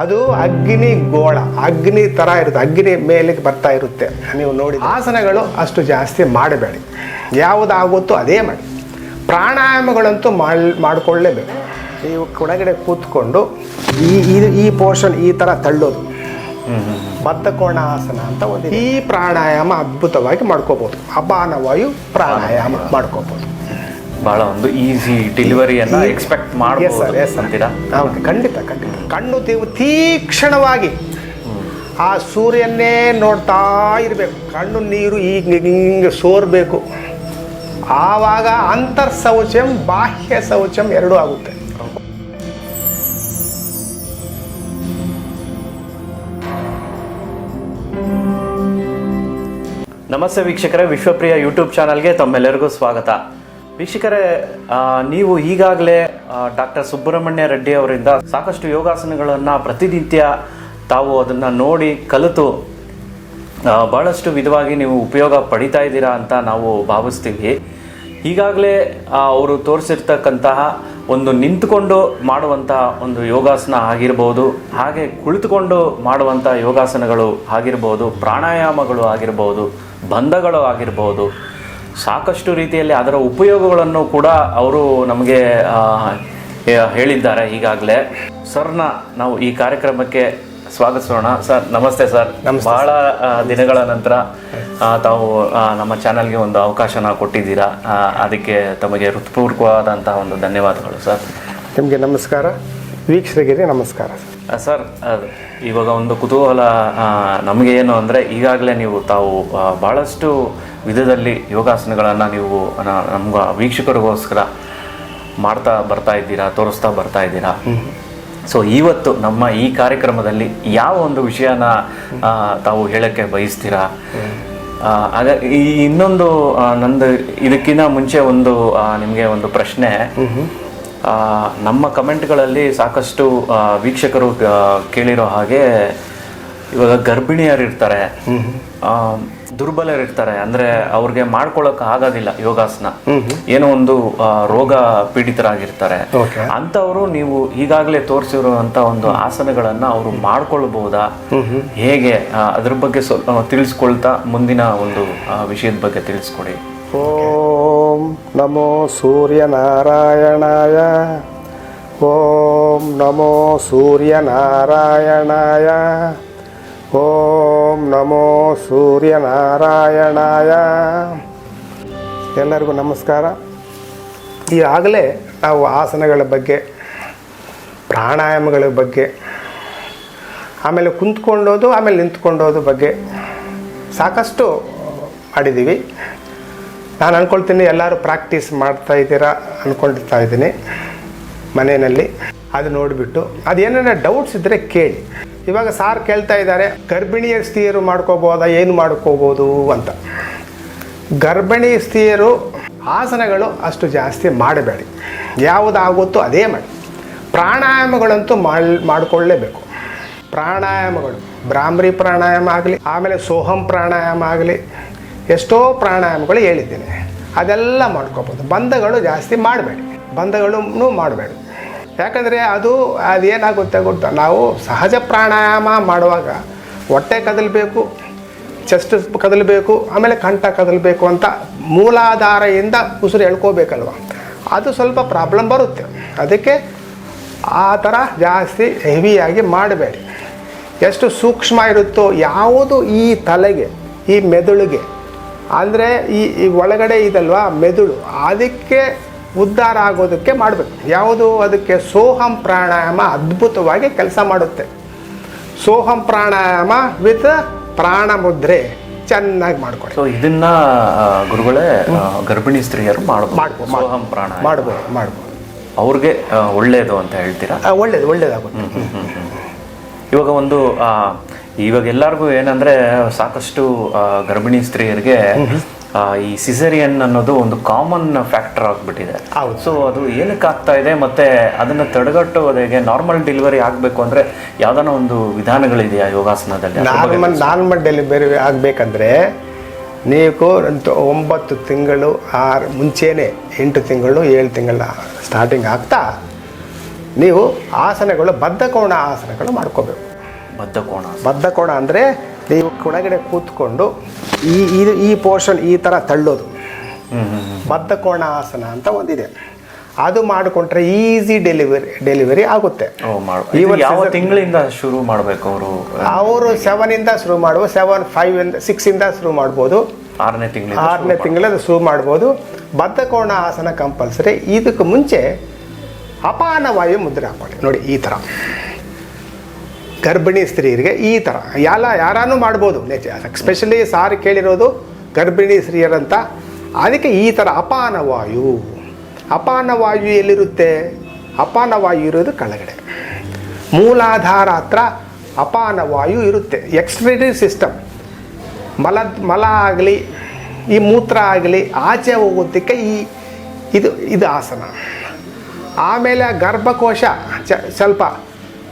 ಅದು ಅಗ್ನಿ ಗೋಳ, ಅಗ್ನಿ ಥರ ಇರುತ್ತೆ, ಅಗ್ನಿ ಮೇಲೆ ಬರ್ತಾ ಇರುತ್ತೆ. ನೀವು ನೋಡಿ ಆಸನಗಳು ಅಷ್ಟು ಜಾಸ್ತಿ ಮಾಡಬೇಡಿ. ಯಾವುದಾಗುತ್ತೋ ಅದೇ ಮಾಡಿ. ಪ್ರಾಣಾಯಾಮಗಳಂತೂ ಮಾಡ್, ಮಾಡಿಕೊಳ್ಳೇಬೇಕು. ನೀವು ಒಳಗಡೆ ಕೂತ್ಕೊಂಡು ಈ, ಇದು ಈ ಪೋರ್ಷನ್ ಈ ಥರ ತಳ್ಳೋದು. ಬದ್ಧಕೋಣಾಸನ ಅಂತ ಒಂದು ಈ ಪ್ರಾಣಾಯಾಮ ಅದ್ಭುತವಾಗಿ ಮಾಡ್ಕೋಬೋದು. ಅಪಾನ ವಾಯು ಪ್ರಾಣಾಯಾಮ ಮಾಡ್ಕೋಬೋದು. ಬಹಳ ಒಂದು ಈಸಿ ಡೆಲಿವರಿಯನ್ನ ಎಕ್ಸ್ಪೆಕ್ಟ್ ಮಾಡಬಹುದು ಅಂತೀರಾ? ಖಂಡಿತ ಖಂಡಿತ. ಕಣ್ಣು ತೀವ್ ತೀಕ್ಷ್ಣವಾಗಿ ಆ ಸೂರ್ಯನ್ನೇ ನೋಡ್ತಾ ಇರಬೇಕು. ಕಣ್ಣು ನೀರು ಈಗ ಹಿಂಗೆ ಸೋರಬೇಕು. ಆವಾಗ ಅಂತರ್ ಶೌಚಂ ಬಾಹ್ಯ ಶೌಚಂ ಎರಡೂ ಆಗುತ್ತೆ. ನಮಸ್ತೆ ವೀಕ್ಷಕರೇ ವಿಶ್ವಪ್ರಿಯ ಯೂಟ್ಯೂಬ್ ಚಾನಲ್ಗೆ ತಮ್ಮೆಲ್ಲರಿಗೂ ಸ್ವಾಗತ. ವೀಕ್ಷಕರೇ ನೀವು ಈಗಾಗಲೇ ಡಾಕ್ಟರ್ ಸುಬ್ರಹ್ಮಣ್ಯ ರೆಡ್ಡಿ ಅವರಿಂದ ಸಾಕಷ್ಟು ಯೋಗಾಸನಗಳನ್ನು ಪ್ರತಿನಿತ್ಯ ತಾವು ಅದನ್ನು ನೋಡಿ ಕಲಿತು ಭಾಳಷ್ಟು ವಿಧವಾಗಿ ನೀವು ಉಪಯೋಗ ಪಡಿತಾ ಇದ್ದೀರಾ ಅಂತ ನಾವು ಭಾವಿಸ್ತೀವಿ. ಈಗಾಗಲೇ ಅವರು ತೋರಿಸಿರ್ತಕ್ಕಂತಹ ಒಂದು ನಿಂತುಕೊಂಡು ಮಾಡುವಂಥ ಒಂದು ಯೋಗಾಸನ ಆಗಿರ್ಬೋದು, ಹಾಗೆ ಕುಳಿತುಕೊಂಡು ಮಾಡುವಂಥ ಯೋಗಾಸನಗಳು ಆಗಿರ್ಬೋದು, ಪ್ರಾಣಾಯಾಮಗಳು ಆಗಿರ್ಬೋದು, ಬಂಧಗಳು ಆಗಿರ್ಬೋದು ಸಾಕಷ್ಟು ರೀತಿಯಲ್ಲಿ ಅದರ ಉಪಯೋಗಗಳನ್ನು ಕೂಡ ಅವರು ನಮಗೆ ಹೇಳಿದ್ದಾರೆ ಈಗಾಗಲೇ. ಸರ್ನ ನಾವು ಈ ಕಾರ್ಯಕ್ರಮಕ್ಕೆ ಸ್ವಾಗತಿಸೋಣ. ಸರ್ ನಮಸ್ತೆ ಸರ್. ಬಹಳ ಆ, ದಿನಗಳ ನಂತರ ತಾವು ನಮ್ಮ ಚಾನಲ್ಗೆ ಒಂದು ಅವಕಾಶನ ಕೊಟ್ಟಿದ್ದೀರಾ. ಅದಕ್ಕೆ ತಮಗೆ ಹೃತ್ಪೂರ್ವಕವಾದಂತಹ ಒಂದು ಧನ್ಯವಾದಗಳು ಸರ್. ನಿಮಗೆ ನಮಸ್ಕಾರ. ವೀಕ್ಷಕರಿಗೆ ನಮಸ್ಕಾರ. ಸರ್ ಅದು ಇವಾಗ ಒಂದು ಕುತೂಹಲ ನಮಗೆ ಏನು ಅಂದರೆ ಈಗಾಗಲೇ ನೀವು ತಾವು ಭಾಳಷ್ಟು ವಿಧದಲ್ಲಿ ಯೋಗಾಸನಗಳನ್ನು ನೀವು ನಮ್ಗೆ ವೀಕ್ಷಕರಿಗೋಸ್ಕರ ಮಾಡ್ತಾ ಬರ್ತಾ ಇದ್ದೀರಾ ತೋರಿಸ್ತಾ ಬರ್ತಾ ಇದ್ದೀರಾ? ಸೊ ಇವತ್ತು ನಮ್ಮ ಈ ಕಾರ್ಯಕ್ರಮದಲ್ಲಿ ಯಾವ ಒಂದು ವಿಷಯನ ತಾವು ಹೇಳಕ್ಕೆ ಬಯಸ್ತೀರಾ? ಹಾಗ ಆಗ ಈ ಇನ್ನೊಂದು ನಂದು ಇದಕ್ಕಿಂತ ಮುಂಚೆ ಒಂದು ನಿಮಗೆ ಒಂದು ಪ್ರಶ್ನೆ. ನಮ್ಮ ಕಮೆಂಟ್ಗಳಲ್ಲಿ ಸಾಕಷ್ಟು ವೀಕ್ಷಕರು ಕೇಳಿರೋ ಹಾಗೆ ಇವಾಗ ಗರ್ಭಿಣಿಯರಿರ್ತಾರೆ. ಆ, ದುರ್ಬಲರಿರ್ತಾರೆ. ಅಂದ್ರೆ ಅವ್ರಿಗೆ ಮಾಡ್ಕೊಳಕ್ ಆಗೋದಿಲ್ಲ ಯೋಗಾಸನ. ಏನೋ ಒಂದು ರೋಗ ಪೀಡಿತರಾಗಿರ್ತಾರೆ. ಅಂತವರು ನೀವು ಈಗಾಗಲೇ ತೋರಿಸಿರುವಂತ ಒಂದು ಆಸನಗಳನ್ನ ಅವರು ಮಾಡ್ಕೊಳ್ಬಹುದಾ ಹೇಗೆ? ಅದ್ರ ಬಗ್ಗೆ ಸ್ವಲ್ಪ ತಿಳಿಸ್ಕೊಳ್ತಾ ಮುಂದಿನ ಒಂದು ವಿಷಯದ ಬಗ್ಗೆ ತಿಳಿಸ್ಕೊಡಿ. ಓಂ ನಮೋ ಸೂರ್ಯನಾರಾಯಣಾಯ. ಓಂ ನಮೋ ಸೂರ್ಯನಾರಾಯಣಾಯ. ಓಂ ನಮೋ ಸೂರ್ಯನಾರಾಯಣಾಯ. ಎಲ್ಲರಿಗೂ ನಮಸ್ಕಾರ. ಈಗಾಗಲೇ ನಾವು ಆಸನಗಳ ಬಗ್ಗೆ, ಪ್ರಾಣಾಯಾಮಗಳ ಬಗ್ಗೆ, ಆಮೇಲೆ ಕುಂತ್ಕೊಂಡೋದು, ಆಮೇಲೆ ನಿಂತ್ಕೊಂಡೋದು ಬಗ್ಗೆ ಸಾಕಷ್ಟು ಮಾಡಿದ್ದೀವಿ. ನಾನು ಅಂದ್ಕೊಳ್ತೀನಿ ಎಲ್ಲರೂ ಪ್ರಾಕ್ಟೀಸ್ ಮಾಡ್ತಾ ಇದ್ದೀರಾ ಅಂದ್ಕೊಂಡಿರ್ತಾ ಇದ್ದೀನಿ ಮನೆಯಲ್ಲಿ. ಅದು ನೋಡಿಬಿಟ್ಟು ಅದೇನಾರ ಡೌಟ್ಸ್ ಇದ್ದರೆ ಕೇಳಿ. ಇವಾಗ ಸಾರ್ ಕೇಳ್ತಾ ಇದ್ದಾರೆ ಗರ್ಭಿಣಿಯ ಸ್ತ್ರೀಯರು ಮಾಡ್ಕೋಬೋದಾ, ಏನು ಮಾಡ್ಕೋಬೋದು ಅಂತ. ಗರ್ಭಿಣಿ ಸ್ತ್ರೀಯರು ಆಸನಗಳು ಅಷ್ಟು ಜಾಸ್ತಿ ಮಾಡಬೇಡಿ. ಯಾವುದಾಗುತ್ತೋ ಅದೇ ಮಾಡಿ. ಪ್ರಾಣಾಯಾಮಗಳಂತೂ ಮಾಡಿ, ಮಾಡಿಕೊಳ್ಳೇಬೇಕು. ಪ್ರಾಣಾಯಾಮಗಳು ಭ್ರಾಮ್ರಿ ಪ್ರಾಣಾಯಾಮ ಆಗಲಿ, ಆಮೇಲೆ ಸೋಹಂ ಪ್ರಾಣಾಯಾಮ ಆಗಲಿ, ಎಷ್ಟೋ ಪ್ರಾಣಾಯಾಮಗಳು ಹೇಳಿದ್ದೀನಿ. ಅದೆಲ್ಲ ಮಾಡ್ಕೋಬೋದು. ಬಂಧಗಳು ಜಾಸ್ತಿ ಮಾಡಬೇಡಿ. ಬಂಧಗಳನ್ನು ಮಾಡಬೇಡಿ. ಯಾಕಂದರೆ ಅದು ಅದೇನಾಗುತ್ತೆ ಗೊತ್ತಾ? ನಾವು ಸಹಜ ಪ್ರಾಣಾಯಾಮ ಮಾಡುವಾಗ ಹೊಟ್ಟೆ ಕದಲಬೇಕು ಚೆಸ್ಟ್ ಕದಲಬೇಕು, ಆಮೇಲೆ ಕಂಠ ಕದಲಬೇಕು ಅಂತ ಮೂಲಾಧಾರೆಯಿಂದ ಉಸಿರು ಎಳ್ಕೋಬೇಕಲ್ವ? ಅದು ಸ್ವಲ್ಪ ಪ್ರಾಬ್ಲಮ್ ಬರುತ್ತೆ. ಅದಕ್ಕೆ ಆ ಥರ ಜಾಸ್ತಿ ಹೆವಿಯಾಗಿ ಮಾಡಬೇಡಿ. ಎಷ್ಟು ಸೂಕ್ಷ್ಮ ಇರುತ್ತೋ ಯಾವುದು ಈ ತಲೆಗೆ, ಈ ಮೆದುಳಿಗೆ. ಅಂದರೆ ಈ ಒಳಗಡೆ ಇದಲ್ವಾ, ಮೆದುಳು. ಅದಕ್ಕೆ ಉದ್ಧಾರ ಆಗೋದಕ್ಕೆ ಮಾಡಬೇಕು. ಯಾವುದು ಅದಕ್ಕೆ ಸೋಹಂ ಪ್ರಾಣಾಯಾಮ ಅದ್ಭುತವಾಗಿ ಕೆಲಸ ಮಾಡುತ್ತೆ. ಸೋಹಂ ಪ್ರಾಣಾಯಾಮ ವಿತ್ ಪ್ರಾಣ ಮುದ್ರೆ ಚೆನ್ನಾಗಿ ಮಾಡ್ಕೊಳ್ಳಿ ಸೊ ಇದನ್ನ ಗುರುಗಳೇ ಗರ್ಭಿಣಿ ಸ್ತ್ರೀಯರು ಮಾಡ್ಬೋದು, ಸೋಹಂ ಪ್ರಾಣ ಮಾಡ್ಬೋದು ಮಾಡ್ಬೋದು. ಅವ್ರಿಗೆ ಒಳ್ಳೆಯದು ಒಳ್ಳೇದು ಅಂತ ಹೇಳ್ತೀರಾ? ಒಳ್ಳೇದು ಒಳ್ಳೇದಾಗುತ್ತೆ. ಇವಾಗ ಒಂದು ಇವಾಗ ಎಲ್ಲರಿಗೂ ಏನಂದ್ರೆ ಸಾಕಷ್ಟು ಗರ್ಭಿಣಿ ಸ್ತ್ರೀಯರಿಗೆ ಈ ಸಿಸರಿಯನ್ ಅನ್ನೋದು ಒಂದು ಕಾಮನ್ ಫ್ಯಾಕ್ಟರ್ ಆಗಿಬಿಟ್ಟಿದೆ. ಹೌದು. ಸೊ ಅದು ಏನಕ್ಕೆ ಆಗ್ತಾ ಇದೆ ಮತ್ತೆ ಅದನ್ನ ತಡೆಗಟ್ಟುವುದಕ್ಕೆ ನಾರ್ಮಲ್ ಡೆಲಿವರಿ ಆಗಬೇಕು ಅಂದ್ರೆ ಯಾವ್ದಾನ ಒಂದು ವಿಧಾನಗಳಿದೆಯಾ ಯೋಗಾಸನದಲ್ಲಿ? ನಾರ್ಮಲ್ ನಾರ್ಮಲ್ ಡೆಲಿವರಿ ಆಗಬೇಕಂದ್ರೆ ನೀವು ಒಂಬತ್ತು ತಿಂಗಳು ಆರು ಮುಂಚೆನೇ ಎಂಟು ತಿಂಗಳು ಏಳು ತಿಂಗಳ ಸ್ಟಾರ್ಟಿಂಗ್ ಆಗ್ತಾ ನೀವು ಆಸನಗಳು ಬದ್ಧಕೋಣ ಆಸನಗಳು ಮಾಡ್ಕೋಬೇಕು. ಬದ್ಧಕೋಣ ಬದ್ಧಕೋಣ ಅಂದರೆ ನೀವು ಕೆಳಗಡೆ ಕೂತ್ಕೊಂಡು ಈ ಇದು ಈ ಪೋರ್ಷನ್ ಈ ಥರ ತಳ್ಳೋದು. ಬದ್ಧಕೋಣ ಆಸನ ಅಂತ ಒಂದಿದೆ. ಅದು ಮಾಡಿಕೊಂಡ್ರೆ ಈಸಿ ಡೆಲಿವರಿ ಡೆಲಿವರಿ ಆಗುತ್ತೆ. ಯಾವ ತಿಂಗಳಿಂದ ಶುರು ಮಾಡಬೇಕು ಅವರು? ಅವರು ಸೆವೆನಿಂದ ಶುರು ಮಾಡುವ ಸೆವೆನ್ ಫೈವ್ ಇಂದ ಸಿಕ್ಸಿಂದ ಶುರು ಮಾಡ್ಬೋದು. ಆರನೇ ತಿಂಗಳಿಂದ ಆರನೇ ತಿಂಗಳಿಂದ ಶುರು ಮಾಡ್ಬೋದು. ಬದ್ಧಕೋಣ ಆಸನ ಕಂಪಲ್ಸರಿ ಇದಕ್ಕೆ ಮುಂಚೆ ಅಪಾನ ವಾಯು ಮುದ್ರೆ ಹಾಕೊಳ್ಳಿ ನೋಡಿ ಈ ಥರ ಗರ್ಭಿಣಿ ಸ್ತ್ರೀಯರಿಗೆ ಈ ಥರ ಎಲ್ಲ ಯಾರಾನು ಮಾಡ್ಬೋದು. ಎಸ್ಪೆಷಲಿ ಸಾರು ಕೇಳಿರೋದು ಗರ್ಭಿಣಿ ಸ್ತ್ರೀಯರಂತ. ಅದಕ್ಕೆ ಈ ಥರ ಅಪಾನ ವಾಯು. ಅಪಾನ ವಾಯು ಎಲ್ಲಿರುತ್ತೆ? ಅಪಾನವಾಯು ಇರೋದು ಕೆಳಗಡೆ. ಮೂಲಾಧಾರ ಹತ್ರ ಅಪಾನ ವಾಯು ಇರುತ್ತೆ. ಎಕ್ಸ್ಟ್ರೇಟರಿ ಸಿಸ್ಟಮ್ ಮಲ ಮಲ ಆಗಲಿ, ಈ ಮೂತ್ರ ಆಗಲಿ, ಆಚೆ ಹೋಗೋದಕ್ಕೆ ಈ ಇದು ಇದು ಆಸನ. ಆಮೇಲೆ ಗರ್ಭಕೋಶ ಸ್ವಲ್ಪ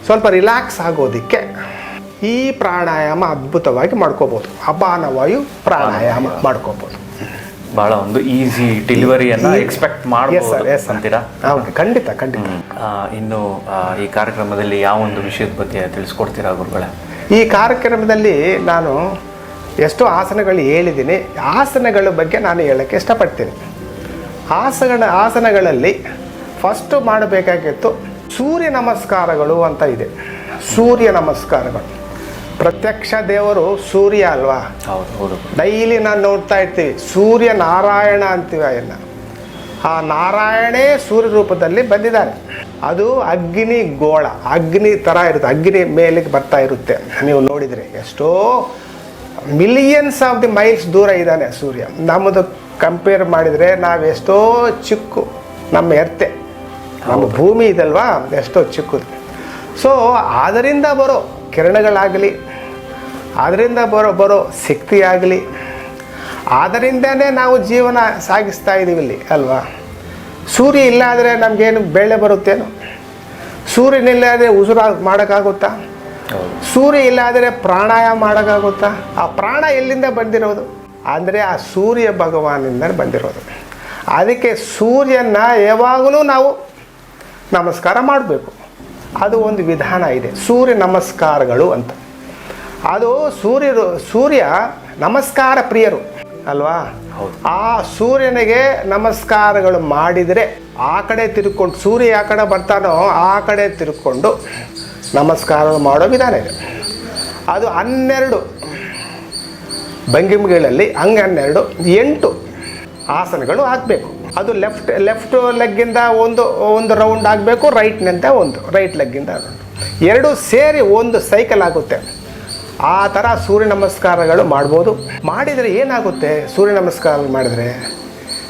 ಸ್ವಲ್ಪ ರಿಲ್ಯಾಕ್ಸ್ ಆಗೋದಕ್ಕೆ ಈ ಪ್ರಾಣಾಯಾಮ ಅದ್ಭುತವಾಗಿ ಮಾಡ್ಕೋಬೋದು. ಅಪಾನವಾಯು ಪ್ರಾಣಾಯಾಮ ಮಾಡ್ಕೋಬೋದು. ಬಹಳ ಒಂದು ಈಸಿ ಡೆಲಿವರಿಯನ್ನು ಎಕ್ಸ್ಪೆಕ್ಟ್ ಎಸ್ ಅಂತೀರಾ? ಖಂಡಿತ ಖಂಡಿತ. ಇನ್ನು ಈ ಕಾರ್ಯಕ್ರಮದಲ್ಲಿ ಯಾವ ಒಂದು ವಿಷಯದ ಬಗ್ಗೆ ತಿಳಿಸ್ಕೊಡ್ತೀರಾ ಗುರುಗಳೇ? ಈ ಕಾರ್ಯಕ್ರಮದಲ್ಲಿ ನಾನು ಎಷ್ಟೋ ಆಸನಗಳು ಹೇಳಿದ್ದೀನಿ. ಆಸನಗಳ ಬಗ್ಗೆ ನಾನು ಹೇಳೋಕ್ಕೆ ಇಷ್ಟಪಡ್ತೀನಿ. ಆಸನ ಆಸನಗಳಲ್ಲಿ ಫಸ್ಟು ಮಾಡಬೇಕಾಗಿತ್ತು ಸೂರ್ಯ ನಮಸ್ಕಾರಗಳು ಅಂತ ಇದೆ. ಸೂರ್ಯ ನಮಸ್ಕಾರಗಳು. ಪ್ರತ್ಯಕ್ಷ ದೇವರು ಸೂರ್ಯ ಅಲ್ವಾ? ಡೈಲಿ ನಾನು ನೋಡ್ತಾ ಇರ್ತೀವಿ ಸೂರ್ಯ ನಾರಾಯಣ ಅಂತೀವಿ ಎಲ್ಲ. ಆ ನಾರಾಯಣೇ ಸೂರ್ಯ ರೂಪದಲ್ಲಿ ಬಂದಿದ್ದಾರೆ. ಅದು ಅಗ್ನಿ ಗೋಳ ಅಗ್ನಿ ಥರ ಇರುತ್ತೆ ಅಗ್ನಿ ಮೇಲಕ್ಕೆ ಬರ್ತಾ ಇರುತ್ತೆ. ನೀವು ನೋಡಿದರೆ ಎಷ್ಟೋ ಮಿಲಿಯನ್ಸ್ ಆಫ್ ದಿ ಮೈಲ್ಸ್ ದೂರ ಇದ್ದಾನೆ ಸೂರ್ಯ. ನಮ್ಮದು ಕಂಪೇರ್ ಮಾಡಿದರೆ ನಾವೆಷ್ಟೋ ಚಿಕ್ಕು ನಮ್ಮ ಎರ್ತೆ ನಮ್ಮ ಭೂಮಿ ಇದಲ್ವಾ? ಎಷ್ಟೋ ಚಿಕ್ಕದು. ಸೊ ಅದರಿಂದ ಬರೋ ಕಿರಣಗಳಾಗಲಿ ಅದರಿಂದ ಬರೋ ಬರೋ ಶಕ್ತಿ ಆಗಲಿ ಅದರಿಂದನೇ ನಾವು ಜೀವನ ಸಾಗಿಸ್ತಾ ಇದ್ದೀವಿ ಇಲ್ಲಿ ಅಲ್ವಾ? ಸೂರ್ಯ ಇಲ್ಲ ಆದರೆ ನಮಗೇನು ಬೆಳೆ ಬರುತ್ತೇನು? ಸೂರ್ಯನಿಲ್ಲ ಆದರೆ ಉಸಿರು ಮಾಡೋಕ್ಕಾಗುತ್ತಾ? ಸೂರ್ಯ ಸೂರ್ಯ ಇಲ್ಲಾದರೆ ಪ್ರಾಣಾಯಾಮ ಮಾಡೋಕ್ಕಾಗುತ್ತಾ? ಆ ಪ್ರಾಣ ಎಲ್ಲಿಂದ ಬಂದಿರೋದು? ಅಂದರೆ ಆ ಸೂರ್ಯ ಭಗವಾನಿಂದ ಬಂದಿರೋದು. ಅದಕ್ಕೆ ಸೂರ್ಯನ ಯಾವಾಗಲೂ ನಾವು ನಮಸ್ಕಾರ ಮಾಡಬೇಕು. ಅದು ಒಂದು ವಿಧಾನ ಇದೆ. ಸೂರ್ಯ ನಮಸ್ಕಾರಗಳು ಅಂತ. ಅದು ಸೂರ್ಯರು ಸೂರ್ಯ ನಮಸ್ಕಾರ ಪ್ರಿಯರು ಅಲ್ವಾ. ಆ ಸೂರ್ಯನಿಗೆ ನಮಸ್ಕಾರಗಳು ಮಾಡಿದರೆ ಆ ಕಡೆ ತಿರ್ಕೊಂಡು ಸೂರ್ಯ ಯಾವ ಕಡೆ ಬರ್ತಾನೋ ಆ ಕಡೆ ತಿರ್ಕೊಂಡು ನಮಸ್ಕಾರ ಮಾಡೋ ವಿಧಾನ ಇದೆ. ಅದು ಹನ್ನೆರಡು ಭಂಗಿಮಗಳಲ್ಲಿ ಹಂಗೆ ಹನ್ನೆರಡು ಎಂಟು ಆಸನಗಳು ಹಾಕಬೇಕು. ಅದು ಲೆಫ್ಟ್ ಲೆಫ್ಟ್ ಲೆಗ್ಗಿಂದ ಒಂದು ಒಂದು ರೌಂಡ್ ಆಗಬೇಕು ರೈಟ್ನಿಂದ ಒಂದು ರೈಟ್ ಲೆಗ್ಗಿಂದ ರೌಂಡ್ ಎರಡು ಸೇರಿ ಒಂದು ಸೈಕಲ್ ಆಗುತ್ತೆ. ಆ ಥರ ಸೂರ್ಯ ನಮಸ್ಕಾರಗಳು ಮಾಡ್ಬೋದು. ಮಾಡಿದರೆ ಏನಾಗುತ್ತೆ? ಸೂರ್ಯ ನಮಸ್ಕಾರ ಮಾಡಿದರೆ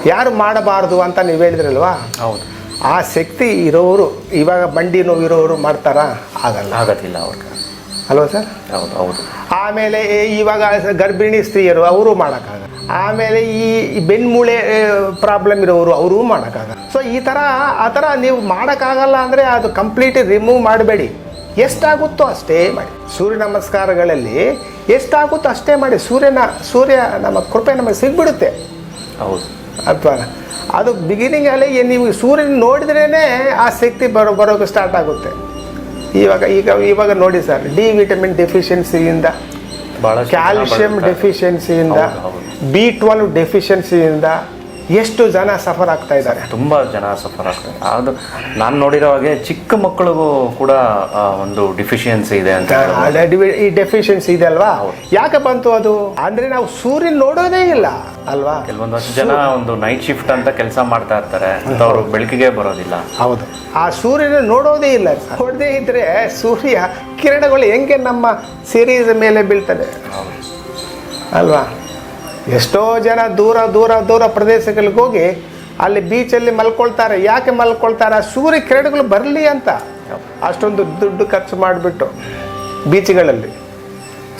ಯಾರು ಮಾಡಬಾರ್ದು ಅಂತ ನೀವು ಹೇಳಿದ್ರಲ್ವಾ? ಹೌದು. ಆ ಶಕ್ತಿ ಇರೋರು ಇವಾಗ ಬಂಡಿ ನೋವು ಇರೋರು ಮಾಡ್ತಾರಾ? ಆಗಲ್ಲ. ಆಗೋದಿಲ್ಲ ಅವ್ರಿಗೆ. ಅಲ್ವಾ ಸರ್? ಹೌದು ಹೌದು. ಆಮೇಲೆ ಇವಾಗ ಗರ್ಭಿಣಿ ಸ್ತ್ರೀಯರು ಅವರು ಮಾಡೋಕ್ಕಾಗಲ್ಲ. ಆಮೇಲೆ ಈ ಬೆನ್ಮೂಳೆ ಪ್ರಾಬ್ಲಮ್ ಇರೋರು ಅವರು ಮಾಡೋಕ್ಕಾಗಲ್ಲ. ಸೊ ಈ ಥರ ಆ ಥರ ನೀವು ಮಾಡೋಕ್ಕಾಗಲ್ಲ ಅಂದರೆ ಅದು ಕಂಪ್ಲೀಟ್ ರಿಮೂವ್ ಮಾಡಬೇಡಿ. ಎಷ್ಟಾಗುತ್ತೋ ಅಷ್ಟೇ ಮಾಡಿ. ಸೂರ್ಯ ನಮಸ್ಕಾರಗಳಲ್ಲಿ ಎಷ್ಟಾಗುತ್ತೋ ಅಷ್ಟೇ ಮಾಡಿ ಸೂರ್ಯನ ಸೂರ್ಯ ನಮ್ಮ ಕೃಪೆ ನಮಗೆ ಸಿಗ್ಬಿಡುತ್ತೆ. ಹೌದು. ಅಥವಾ ಅದು ಬಿಗಿನಿಂಗಲ್ಲಿ ನೀವು ಸೂರ್ಯನ ನೋಡಿದ್ರೇ ಆ ಶಕ್ತಿ ಬರೋ ಬರೋಕ್ಕೆ ಸ್ಟಾರ್ಟ್ ಆಗುತ್ತೆ. ಇವಾಗ ಈಗ ಇವಾಗ ನೋಡಿ ಸರ್ ಡಿ ವಿಟಮಿನ್ ಡೆಫಿಷಿಯನ್ಸಿಯಿಂದ ಕ್ಯಾಲ್ಶಿಯಂ ಡೆಫಿಷಿಯನ್ಸಿಯಿಂದ. ಬಿ ಟ್ವೆಲ್ವ್ ಡೆಫಿಷಿಯನ್ಸಿಯಿಂದ ಎಷ್ಟು ಜನ ಸಫರ್ ಆಗ್ತಾ ಇದ್ದಾರೆ ತುಂಬ ಜನ ಸಫರ್ ಆಗ್ತಾರೆ ಅದು ನಾನು ನೋಡಿರೋ ಹಾಗೆ ಚಿಕ್ಕ ಮಕ್ಕಳಿಗೂ ಕೂಡ ಒಂದು ಡಿಫಿಷಿಯನ್ಸಿ ಇದೆ ಅಂತ. ಈ ಡೆಫಿಷಿಯನ್ಸಿ ಇದೆ ಅಲ್ವಾ. ಯಾಕೆ ಬಂತು ಅದು ಅಂದ್ರೆ ನಾವು ಸೂರ್ಯನ ನೋಡೋದೇ ಇಲ್ಲ ಅಲ್ವಾ? ಕೆಲವೊಂದಷ್ಟು ಜನ ಒಂದು ನೈಟ್ ಶಿಫ್ಟ್ ಅಂತ ಕೆಲಸ ಮಾಡ್ತಾ ಇರ್ತಾರೆ. ಅವರು ಬೆಳಕಿಗೆ ಬರೋದಿಲ್ಲ. ಹೌದು. ಆ ಸೂರ್ಯನ ನೋಡೋದೇ ಇಲ್ಲ. ನೋಡದೇ ಇದ್ರೆ ಸೂರ್ಯ ಕಿರಣಗಳು ಹೆಂಗೆ ನಮ್ಮ ಸಿರೀಸ್ ಮೇಲೆ ಬೀಳ್ತದೆ. ಅಲ್ವಾ? ಎಷ್ಟೋ ಜನ ದೂರ ದೂರ ದೂರ ಪ್ರದೇಶಗಳಿಗೆ ಹೋಗಿ ಅಲ್ಲಿ ಬೀಚಲ್ಲಿ ಮಲ್ಕೊಳ್ತಾರೆ. ಯಾಕೆ ಮಲ್ಕೊಳ್ತಾರೆ? ಆ ಸೂರ್ಯ ಕಿರಣಗಳು ಬರಲಿ ಅಂತ. ಅಷ್ಟೊಂದು ದುಡ್ಡು ಖರ್ಚು ಮಾಡಿಬಿಟ್ಟು ಬೀಚ್ಗಳಲ್ಲಿ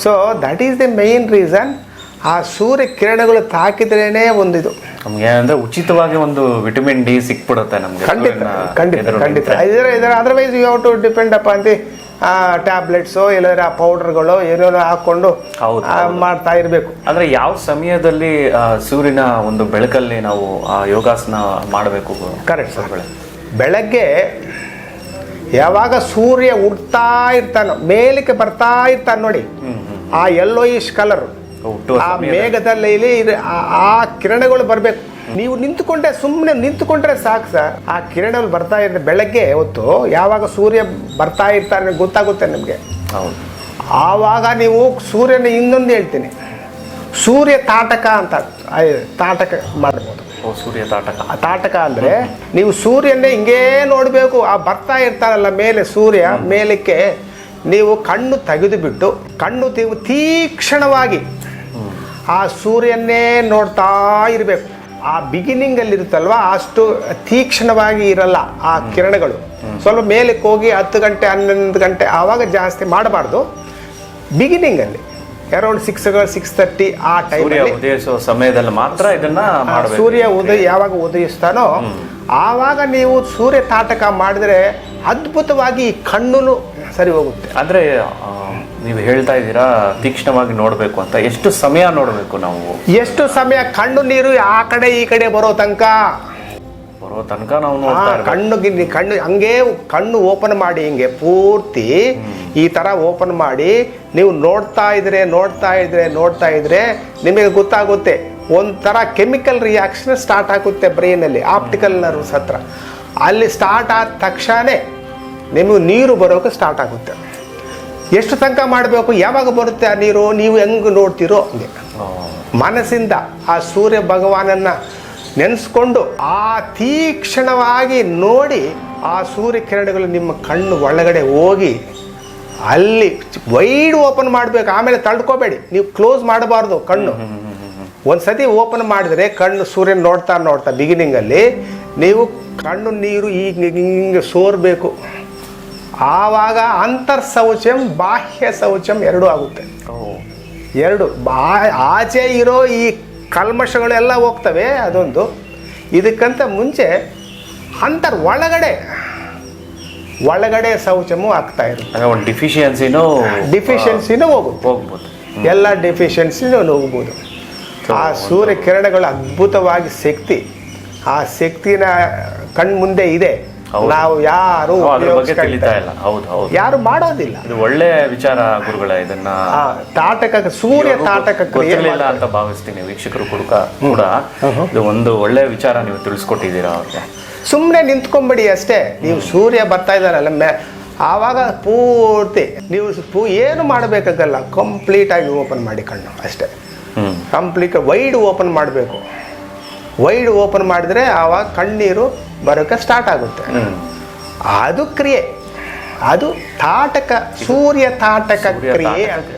so that is the main reason ಆ ಸೂರ್ಯ ಕಿರಣಗಳು ತಾಕಿದ್ರೇ ಒಂದಿದು. ನಮಗೆ ಅಂದ್ರೆ ಉಚಿತವಾಗಿ ಒಂದು ವಿಟಮಿನ್ ಡಿ ಸಿಕ್ಬಿಡುತ್ತೆ ನಮ್ಗೆ ಖಂಡಿತ ಖಂಡಿತ ಖಂಡಿತ. ಇದ್ರೆ ಇದರ otherwise you have to depend up ಅಂತ ಟ್ಯಾಬ್ಲೆಟ್ಸು ಇಲ್ಲದ್ರೆ ಆ ಪೌಡರ್ಗಳು ಏನೇನೋ ಹಾಕೊಂಡು ಆ, ಮಾಡ್ತಾ ಇರಬೇಕು. ಅಂದ್ರೆ ಯಾವ ಸಮಯದಲ್ಲಿ ಸೂರ್ಯನ ಒಂದು ಬೆಳಕಲ್ಲಿ ನಾವು ಆ ಯೋಗಾಸನ ಮಾಡಬೇಕು ಕರೆಕ್ಟ್ ಸರ್ ಬೆಳಗ್ಗೆ ಯಾವಾಗ ಸೂರ್ಯ ಉಡ್ತಾ ಇರ್ತಾನೋ ಮೇಲಕ್ಕೆ ಬರ್ತಾ ಇರ್ತಾನೆ ನೋಡಿ ಆ ಯೆಲ್ಲೋಯಿಶ್ ಕಲರ್ ಆ. ಮೇಘದಲ್ಲಿ ಇಲ್ಲಿ ಆ- ಕಿರಣಗಳು ಬರಬೇಕು. ನೀವು ನಿಂತುಕೊಂಡ್ರೆ ಸುಮ್ಮನೆ ನಿಂತುಕೊಂಡ್ರೆ ಸಾಕು ಸರ್. ಆ ಕಿರಣಗಳು ಬರ್ತಾ ಇರ್ತದೆ ಬೆಳಗ್ಗೆ ಹೊತ್ತು ಯಾವಾಗ ಸೂರ್ಯ ಬರ್ತಾ ಇರ್ತಾರೆ ಗೊತ್ತಾಗುತ್ತೆ ನಿಮಗೆ. ಹೌದು. ಆವಾಗ ನೀವು ಸೂರ್ಯನ ಇನ್ನೊಂದು ಹೇಳ್ತೀನಿ. ಸೂರ್ಯ ತಾಟಕ ಅಂತ ತಾಟಕ ಮಾಡ್ಬೋದು. ಸೂರ್ಯ ತಾಟಕ ತಾಟಕ ಅಂದರೆ ನೀವು ಸೂರ್ಯನೇ ಹಿಂಗೇ ನೋಡಬೇಕು. ಆ ಬರ್ತಾ ಇರ್ತಾರಲ್ಲ ಮೇಲೆ ಸೂರ್ಯ ಮೇಲಕ್ಕೆ ನೀವು ಕಣ್ಣು ತೆಗೆದುಬಿಟ್ಟು ಕಣ್ಣು ತೀವ್ ತೀಕ್ಷಣವಾಗಿ ಆ ಸೂರ್ಯನ್ನೇ ನೋಡ್ತಾ ಇರಬೇಕು. ಆ ಬಿಗಿನಿಂಗಲ್ಲಿ ಇರುತ್ತಲ್ವಾ ಅಷ್ಟು ತೀಕ್ಷ್ಣವಾಗಿ ಇರಲ್ಲ ಆ ಕಿರಣಗಳು. ಸ್ವಲ್ಪ ಮೇಲಕ್ಕೆ ಹೋಗಿ ಹತ್ತು ಗಂಟೆ ಹನ್ನೊಂದು ಗಂಟೆ ಆವಾಗ ಜಾಸ್ತಿ ಮಾಡಬಾರ್ದು. ಬಿಗಿನಿಂಗಲ್ಲಿ ಅರೌಂಡ್ ಸಿಕ್ಸ್ ಸಿಕ್ಸ್ ತರ್ಟಿ ಆ ಟೈಮಲ್ಲಿ ಉದಯಿಸುವ ಸಮಯದಲ್ಲಿ ಮಾತ್ರ ಇದನ್ನ ಸೂರ್ಯ ಉದಯ ಯಾವಾಗ ಉದಯಿಸ್ತಾನೋ ಆವಾಗ ನೀವು ಸೂರ್ಯ ತಾಟಕ ಮಾಡಿದ್ರೆ ಅದ್ಭುತವಾಗಿ ಕಣ್ಣು ಸರಿ ಹೋಗುತ್ತೆ. ಅಂದ್ರೆ ನೀವು ಹೇಳ್ತಾ ಇದ್ದೀರಾ ತೀಕ್ಷ್ಣವಾಗಿ ನೋಡಬೇಕು ಅಂತ. ಎಷ್ಟು ಸಮಯ ನೋಡಬೇಕು ನಾವು? ಎಷ್ಟು ಸಮಯ ಕಣ್ಣು ನೀರು ಆ ಕಡೆ ಈ ಕಡೆ ಬರೋ ತನಕ? ಬರೋ ತನಕ ನಾವು ಆ ನೋಡ್ತಾ ಇರ್ಬೇಕು. ಕಣ್ಣು ಗಿನ್ನಿ- ಕಣ್ಣು ಹಂಗೆ ಕಣ್ಣು ಓಪನ್ ಮಾಡಿ ಹಿಂಗೆ ಪೂರ್ತಿ ಈ ತರ ಓಪನ್ ಮಾಡಿ ನೀವು ನೋಡ್ತಾ ಇದ್ರೆ ನೋಡ್ತಾ ಇದ್ರೆ ನೋಡ್ತಾ ಇದ್ರೆ ನಿಮಗೆ ಗೊತ್ತಾಗುತ್ತೆ. ಒಂಥರ ಕೆಮಿಕಲ್ ರಿಯಾಕ್ಷನ್ ಸ್ಟಾರ್ಟ್ ಆಗುತ್ತೆ ಬ್ರೈನಲ್ಲಿ ಆಪ್ಟಿಕಲ್ ನರ್ವ್ಸ್ ಹತ್ರ. ಅಲ್ಲಿ ಸ್ಟಾರ್ಟ್ ಆದ ತಕ್ಷಣ ನಿಮಗೆ ನೀರು ಬರೋಕೆ ಸ್ಟಾರ್ಟ್ ಆಗುತ್ತೆ. ಎಷ್ಟು ತನಕ ಮಾಡಬೇಕು? ಯಾವಾಗ ಬರುತ್ತೆ ಆ ನೀರು? ನೀವು ಹೆಂಗೆ ನೋಡ್ತೀರೋ ಹಂಗೆ. ಮನಸ್ಸಿಂದ ಆ ಸೂರ್ಯ ಭಗವಾನನ್ನು ನೆನೆಸ್ಕೊಂಡು ಆ ತೀಕ್ಷ್ಣವಾಗಿ ನೋಡಿ ಆ ಸೂರ್ಯ ಕಿರಣಗಳು ನಿಮ್ಮ ಕಣ್ಣು ಒಳಗಡೆ ಹೋಗಿ ಅಲ್ಲಿ ವೈಡ್ ಓಪನ್ ಮಾಡಬೇಕು. ಆಮೇಲೆ ತಳ್ಕೋಬೇಡಿ. ನೀವು ಕ್ಲೋಸ್ ಮಾಡಬಾರ್ದು ಕಣ್ಣು. ಒಂದು ಸತಿ ಓಪನ್ ಮಾಡಿದ್ರೆ ಕಣ್ಣು ಸೂರ್ಯನ ನೋಡ್ತಾ ನೋಡ್ತಾ ಬಿಗಿನಿಂಗಲ್ಲಿ ನೀವು ಕಣ್ಣು ನೀರು ಈಗ ಹಿಂಗೆ ಸೋರ್ಬೇಕು. ಆವಾಗ ಅಂತರ್ ಶೌಚಂ ಬಾಹ್ಯ ಶೌಚಂ ಎರಡೂ ಆಗುತ್ತೆ. ಎರಡು ಬಾ ಆಚೆ ಇರೋ ಈ ಕಲ್ಮಶಗಳೆಲ್ಲ ಹೋಗ್ತವೆ ಅದೊಂದು. ಇದಕ್ಕಂತ ಮುಂಚೆ ಅಂತರ್ ಒಳಗಡೆ ಒಳಗಡೆ ಶೌಚಮೂ ಆಗ್ತಾ ಇರುತ್ತೆ. ಒಂದು ಡಿಫಿಷಿಯನ್ಸಿನೂ ಡಿಫಿಷಿಯನ್ಸಿನೂ ಹೋಗುತ್ತೆ. ಹೋಗ್ಬೋದು. ಎಲ್ಲ ಡಿಫಿಷಿಯನ್ಸಿನೂ ಹೋಗ್ಬೋದು. ಆ ಸೂರ್ಯ ಕಿರಣಗಳು ಅದ್ಭುತವಾಗಿ ಶಕ್ತಿ ಆ ಶಕ್ತಿನ ಕಣ್ಮುಂದೆ ಇದೆ. ನಾವು ಯಾರು ನಾವು ಅದ್ರ ಬಗ್ಗೆ ತಿಳಿತಾ ಇಲ್ಲ. ಹೌದು ಹೌದು. ಯಾರು ಮಾಡೋದಿಲ್ಲ. ಇದು ಒಳ್ಳೆ ವಿಚಾರ ಗುರುಗಳ ಇದನ್ನ ತಾಟಕ ಸೂರ್ಯ ತಾಟಕ ಕ್ರಿಯೆ ಅಂತ ಭಾವಿಸ್ತೀನಿ ವೀಕ್ಷಕರು ಕುಡುಕ ಕೂಡ. ಇದು ಒಂದು ಒಳ್ಳೆ ವಿಚಾರ ನೀವು ತಿಳಿಸ್ಕೊಟ್ಟಿದ್ದೀರಾ ಅವ್ರಿಗೆ. ಸುಮ್ಮನೆ ನಿಂತ್ಕೊಂಬಿಡಿ ಅಷ್ಟೇ. ನೀವು ಸೂರ್ಯ ಬರ್ತಾ ಇದ್ದಾರಲ್ಲ ಮೇ ಆವಾಗ ಪೂರ್ತಿ ನೀವು ಪೂ ಏನು ಮಾಡಬೇಕಾಗಲ್ಲ. ಕಂಪ್ಲೀಟಾಗಿ ಓಪನ್ ಮಾಡಿ ಕಣ್ಣು ಅಷ್ಟೇ. ಕಂಪ್ಲೀಟ್ ವೈಡ್ ಓಪನ್ ಮಾಡಬೇಕು. ವೈಡ್ ಓಪನ್ ಮಾಡಿದ್ರೆ ಆವಾಗ ಕಣ್ಣೀರು ಬರೋಕ್ಕೆ ಸ್ಟಾರ್ಟ್ ಆಗುತ್ತೆ. ಅದು ಕ್ರಿಯೆ. ಅದು ತಾಟಕ ಸೂರ್ಯ ತಾಟಕ ಕ್ರಿಯೆ ಅಂತ.